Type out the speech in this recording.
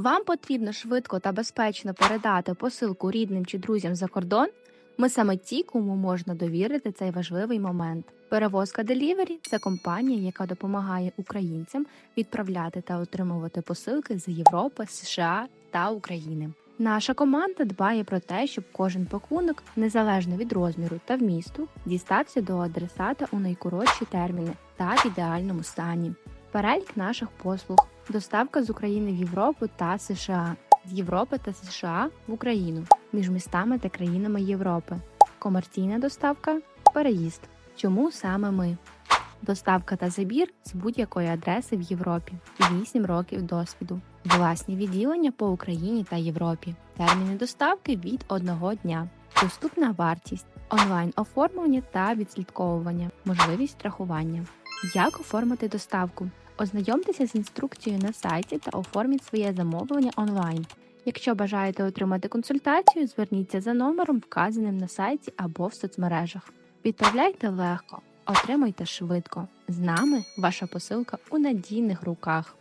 Вам потрібно швидко та безпечно передати посилку рідним чи друзям за кордон. Ми саме ті, кому можна довірити цей важливий момент. Перевозка Delivery – це компанія, яка допомагає українцям відправляти та отримувати посилки з Європи, США та України. Наша команда дбає про те, щоб кожен пакунок, незалежно від розміру та вмісту, дістався до адресата у найкоротші терміни та в ідеальному стані. Перелік наших послуг, доставка з України в Європу та США, з Європи та США в Україну, між містами та країнами Європи, комерційна доставка, переїзд. Чому саме ми? Доставка та забір з будь-якої адреси в Європі, 8 років досвіду, власні відділення по Україні та Європі, терміни доставки від одного дня, доступна вартість, онлайн оформлення та відслідковування, можливість страхування. Як оформити доставку? Ознайомтеся з інструкцією на сайті та оформіть своє замовлення онлайн. Якщо бажаєте отримати консультацію, зверніться за номером, вказаним на сайті або в соцмережах. Відправляйте легко, отримуйте швидко. З нами ваша посилка у надійних руках.